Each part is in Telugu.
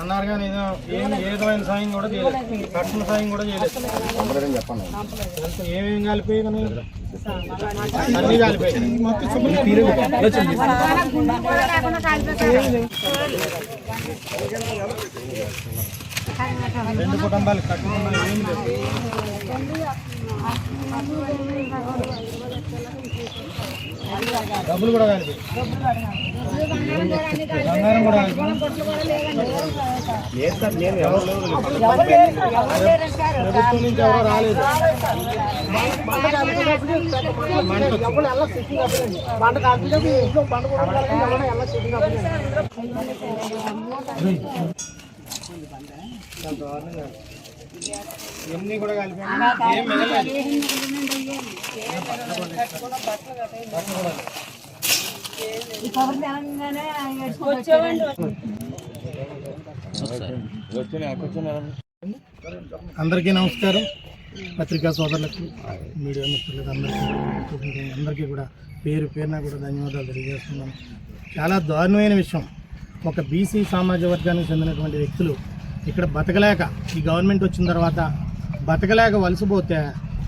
అన్నారు కానీ ఏదో ఏం ఏ విధమైన సాయం కూడా చేయలేదు. తక్షణ సాయం కూడా చేయలేదు. చెప్పండి ఏమేమి కలిపి కానీ? అన్ని కలిపి రెండు కుటుంబాలు కట్టుకున్నా ఏమి లేదు. డబ్బులు కూడా కలిపి బంగారం కూడా కలిపి ప్రభుత్వం నుంచి ఎవరో రాలేదు. దారుణంగా. ఇవన్నీ కూడా కలిపి ఏం మిగలేదు అందరికీ నమస్కారం. పత్రికా సోదరులకు మీడియా మిత్రులకు అందరికీ అందరికీ కూడా పేరు పేరున కూడా ధన్యవాదాలు తెలియజేస్తున్నాను. చాలా దారుణమైన విషయం. ఒక బీసీ సామాజిక వర్గానికి చెందినటువంటి వ్యక్తులు ఇక్కడ బతకలేక ఈ గవర్నమెంట్ వచ్చిన తర్వాత బతకలేక వలసిపోతే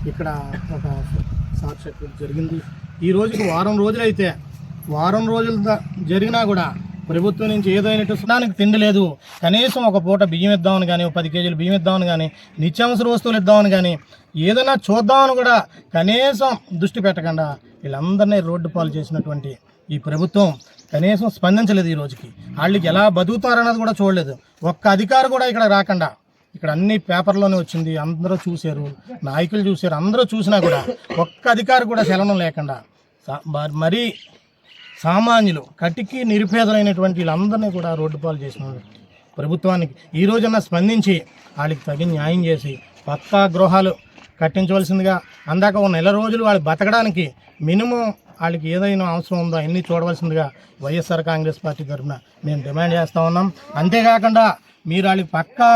ఇక్కడ ఒక సాక్షాత్తు జరిగింది. ఈ రోజుకి వారం రోజులైతే వారం రోజులు జరిగినా కూడా ప్రభుత్వం నుంచి ఏదైనట్టు అయినట్టు తిండి లేదు. కనీసం ఒక పూట బియ్యం ఇద్దామని కానీ ఒక పది కేజీలు బియ్యం ఇద్దామని కానీ నిత్యావసర వస్తువులు ఇద్దామని కానీ ఏదైనా చూద్దామని కూడా కనీసం దృష్టి పెట్టకుండా వీళ్ళందరినీ రోడ్డు పాలు చేసినటువంటి ఈ ప్రభుత్వం కనీసం స్పందించలేదు ఈ రోజుకి. వాళ్ళకి ఎలా బతుకుతారన్నది కూడా చూడలేదు. ఒక్క అధికారి కూడా ఇక్కడ రాకుండా. ఇక్కడ అన్ని పేపర్లోనే వచ్చింది. అందరూ చూశారు. నాయకులు చూశారు. అందరూ చూసినా కూడా ఒక్క అధికారి కూడా చలనం లేకుండా. మరి- మరీ సామాన్యులు కటికి నిరుపేదలైనటువంటి వీళ్ళందరినీ కూడా రోడ్డు పాలు చేసిన ప్రభుత్వానికి ఈ రోజున స్పందించి వాళ్ళకి తగిన న్యాయం చేసి పక్కా గృహాలు కట్టించవలసిందిగా అందాక ఒక నెల రోజులు వాళ్ళు బతకడానికి మినిమం వాళ్ళకి ఏదైనా అవసరం ఉందో అన్నీ చూడవలసిందిగా వైఎస్ఆర్ కాంగ్రెస్ పార్టీ తరఫున మేము డిమాండ్ చేస్తూ ఉన్నాం. అంతేకాకుండా మీరు వాళ్ళకి పక్కా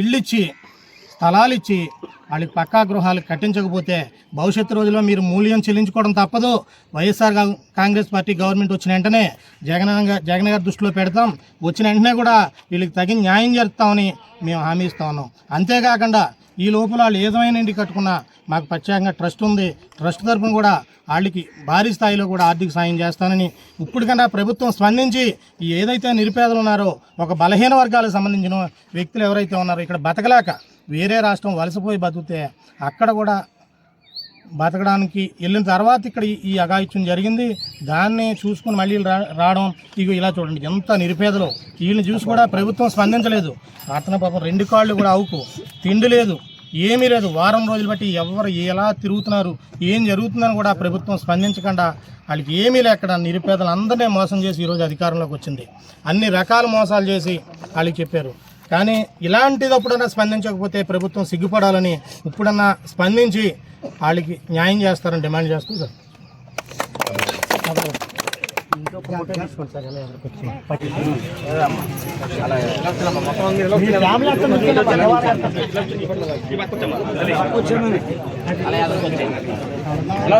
ఇళ్ళు ఇచ్చి స్థలాలు ఇచ్చి వాళ్ళకి పక్కా గృహాలు కట్టించకపోతే భవిష్యత్తు రోజుల్లో మీరు మూల్యం చెల్లించుకోవడం తప్పదు. వైఎస్ఆర్ కాంగ్రెస్ పార్టీ గవర్నమెంట్ వచ్చిన వెంటనే జగన్ జగన్ గారి దృష్టిలో పెడతాం. వచ్చిన వెంటనే కూడా వీళ్ళకి తగిన న్యాయం జరుపుతామని మేము హామీ ఇస్తా ఉన్నాం. అంతేకాకుండా ఈ లోపల వాళ్ళు ఏదైనా ఇంటి కట్టుకున్నా మాకు ప్రత్యేకంగా ట్రస్ట్ ఉంది. ట్రస్ట్ తరఫున కూడా వాళ్ళకి భారీ స్థాయిలో కూడా ఆర్థిక సాయం చేస్తానని ఇప్పటికన్నా ప్రభుత్వం స్పందించి ఏదైతే నిరుపేదలు ఉన్నారో ఒక బలహీన వర్గాలకు సంబంధించిన వ్యక్తులు ఎవరైతే ఉన్నారో ఇక్కడ బతకలేక వేరే రాష్ట్రం వలసపోయి బతికితే అక్కడ కూడా బతకడానికి వెళ్ళిన తర్వాత ఇక్కడ ఈ- అఘాయిత్యం జరిగింది. దాన్ని చూసుకుని మళ్ళీ రా రావడం ఇక ఇలా చూడండి ఎంత నిరుపేదలు. వీళ్ళని చూసి కూడా ప్రభుత్వం స్పందించలేదు. అతను పాపం రెండు కాళ్ళు కూడా అవుకు తిండి లేదు ఏమీ లేదు. వారం రోజులు బట్టి ఎవరు ఎలా తిరుగుతున్నారు ఏం జరుగుతుందని కూడా ప్రభుత్వం స్పందించకుండా వాళ్ళకి ఏమీ లేక్కడ నిరుపేదలు అందరినీ మోసం చేసి ఈరోజు అధికారంలోకి వచ్చింది. అన్ని రకాల మోసాలు చేసి వాళ్ళకి చెప్పారు. కానీ ఇలాంటిది అప్పుడన్నా స్పందించకపోతే ప్రభుత్వం సిగ్గుపడాలని ఇప్పుడన్నా స్పందించి వాళ్ళకి న్యాయం చేస్తారని డిమాండ్ చేస్తూ సార్. అలా